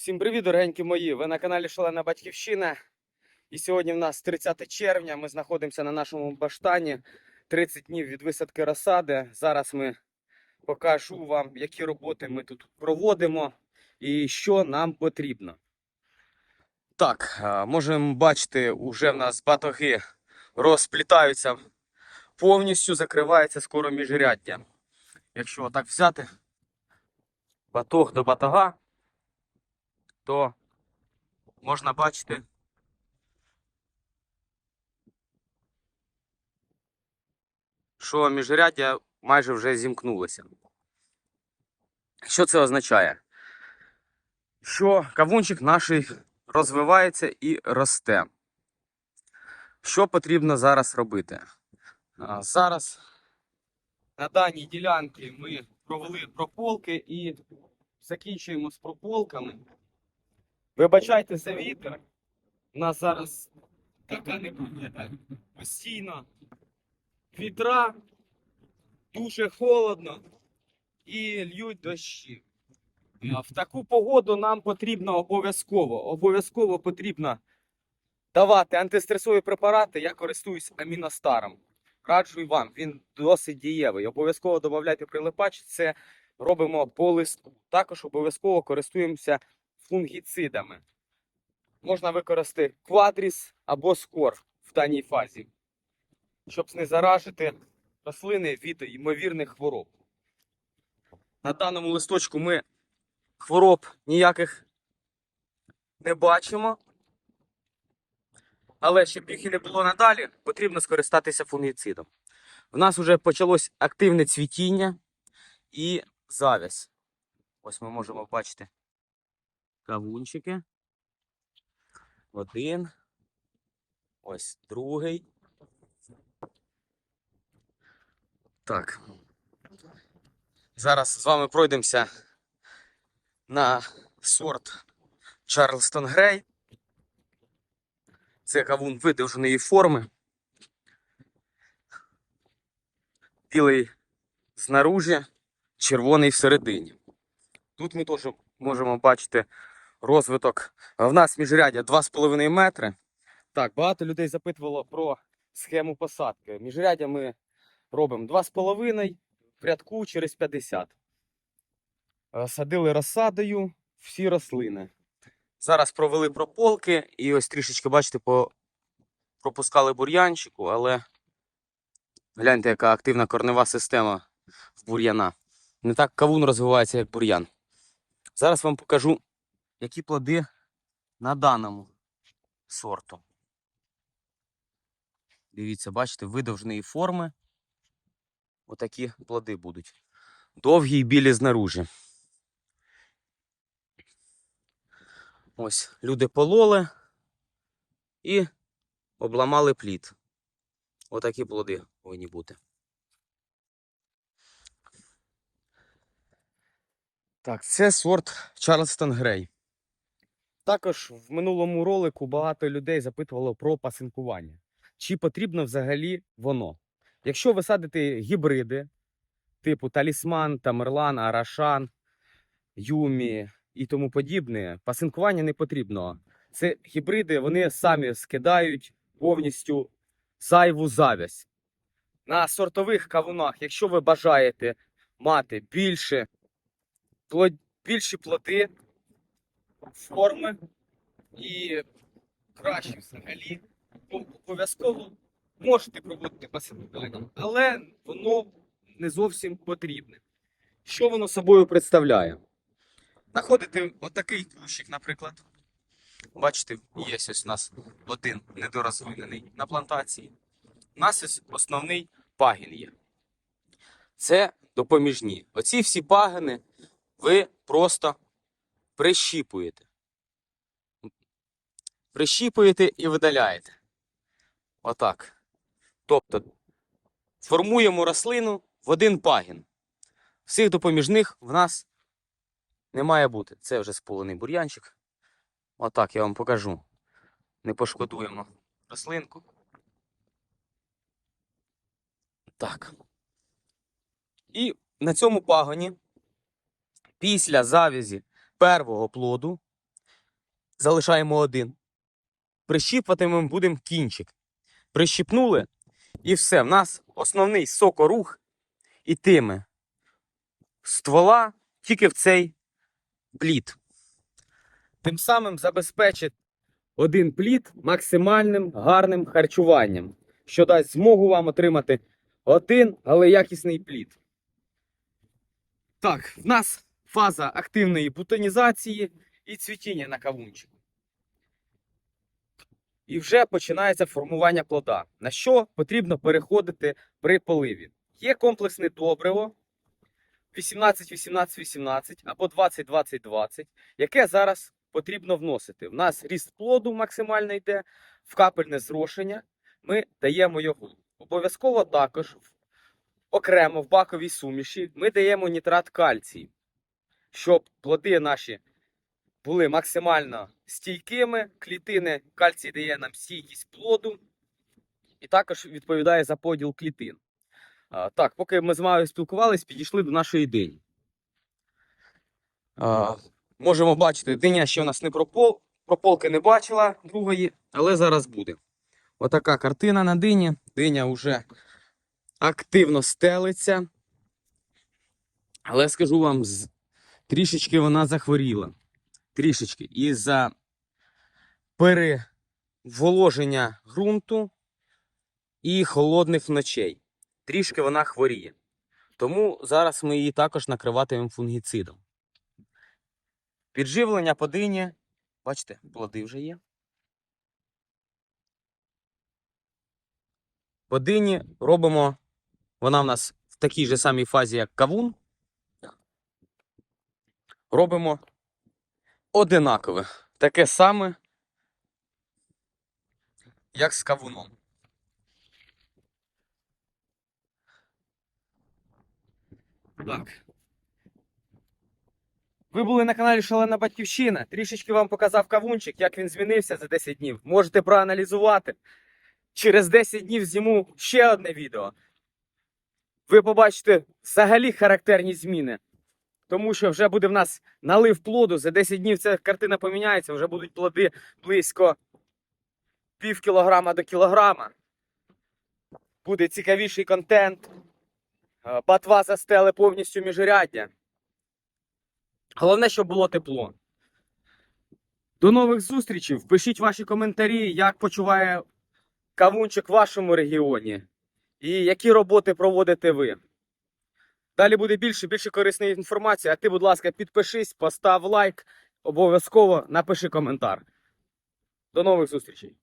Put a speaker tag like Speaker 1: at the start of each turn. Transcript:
Speaker 1: Всім привіт, дорогенькі мої! Ви на каналі Шалена Батьківщина. І сьогодні в нас 30 червня. Ми знаходимося на нашому баштані. 30 днів від висадки розсади. Зараз ми покажу вам, які роботи ми тут проводимо і що нам потрібно. Так, можемо бачити, уже в нас батоги розплітаються повністю, закривається скоро міжряддя. Якщо так взяти батог до батога, то можна бачити. Що міжряддя майже вже зімкнулося. Що це означає? Що кавунчик наш розвивається і росте. Що потрібно зараз робити? Зараз на даній ділянці ми провели прополки і закінчуємо з прополками. Вибачайте за вітер. У нас зараз така непогода. Постійно вітра, дуже холодно і льють дощі. В таку погоду нам потрібно обов'язково, обов'язково потрібно давати антистресові препарати. Я користуюсь аміностаром. Раджу вам, він досить дієвий. Обов'язково додавайте прилипач, це робимо по листку. Також обов'язково користуємося фунгіцидами. Можна використати квадріс або скор в даній фазі, щоб знезаражити рослини від ймовірних хвороб. На даному листочку ми хвороб ніяких не бачимо. Але щоб їх і не було надалі, потрібно скористатися фунгіцидом. В нас вже почалось активне цвітіння і завязь. Ось ми можемо бачити кавунчики. Один. Ось другий. Так. Зараз з вами пройдемося на сорт Чарлстон Грей. Це кавун видовженої форми. Білий знаружі, червоний всередині. Тут ми теж можемо бачити розвиток. В нас міжряддя 2,5 метри. Так, багато людей запитувало про схему посадки. Міжряддя ми робимо 2,5 в рядку через 50. Е, Садили розсадою всі рослини. Зараз провели прополки і ось трішечки, бачите, по... пропускали бур'янчику, але гляньте, яка активна корнева система в бур'яна. Не так кавун розвивається, як бур'ян. Зараз вам покажу, які плоди на даному сорту. Дивіться, бачите, видовженої форми. Отакі плоди будуть. Довгі і білі знаружі. Ось люди пололи і обламали плід. Отакі плоди повинні бути. Так, це сорт Чарлстон Грей. Також в минулому ролику багато людей запитувало про пасинкування. Чи потрібно взагалі воно? Якщо ви садите гібриди, типу Талісман, Тамерлан, Арашан, Юмі і тому подібне, пасинкування не потрібно. Це гібриди, вони самі скидають повністю зайву завязь. На сортових кавунах, якщо ви бажаєте мати більше, більші плоди, форми і кращі взагалі, обов'язково можете проводити пасинкування, але воно не зовсім потрібне. Що воно собою представляє? Знаходите отакий кущик, наприклад. Бачите, є ось у нас один недорозвинений на плантації. У нас ось основний пагін є. Це допоміжні. Оці всі пагини ви просто прищіпуєте. Прищіпуєте і видаляєте. Отак. Тобто формуємо рослину в один пагін. Всіх допоміжних в нас не має бути. Це вже сполений бур'янчик. Отак я вам покажу. Не пошкодуємо рослинку. Так. І на цьому пагоні, після завязі первого плоду, залишаємо один. Прищіпувати будемо кінчик. Прищіпнули і все. В нас основний сокорух ітиме ствола тільки в цей плід. Тим самим забезпечить один плід максимальним гарним харчуванням, що дасть змогу вам отримати один, але якісний плід. Так, в нас фаза активної бутонізації і цвітіння на кавунчику. І вже починається формування плода, на що потрібно переходити при поливі. Є комплексне добриво 18-18-18 або 20-20-20, яке зараз потрібно вносити. У нас ріст плоду максимально йде, в капельне зрошення. Ми даємо його. Обов'язково також окремо в баковій суміші ми даємо нітрат кальцію, щоб плоди наші були максимально стійкими. Клітини кальцій дає нам стійкість плоду і також відповідає за поділ клітин. Так, поки ми з Маю спілкувались, підійшли до нашої дині. Можемо бачити, диня ще у нас не пропол, прополки не бачила другої, але зараз буде. Отака картина на дині. Диня вже активно стелиться. Але скажу вам, трішечки вона захворіла. Трішечки. Із-за переволоження ґрунту і холодних ночей. Трішки вона хворіє. Тому зараз ми її також накриватимемо фунгіцидом. Підживлення по дині. Бачите, плоди вже є. По дині робимо. Вона в нас в такій же самій фазі, як кавун. Робимо одинакове. Таке саме, як з кавуном. Так. Ви були на каналі Шалена Батьківщина. Трішечки вам показав кавунчик, як він змінився за 10 днів. Можете проаналізувати. Через 10 днів зніму ще одне відео. Ви побачите взагалі характерні зміни. Тому що вже буде в нас налив плоду. За 10 днів ця картина поміняється, вже будуть плоди близько пів кілограма до кілограма. Буде цікавіший контент. Е, Батва застели повністю міжряддя. Головне, щоб було тепло. До нових зустрічей. Пишіть ваші коментарі, як почуває кавунчик в вашому регіоні. І які роботи проводите ви. Далі буде більше, більше корисної інформації. А ти, будь ласка, підпишись, постав лайк, обов'язково напиши коментар. До нових зустрічей.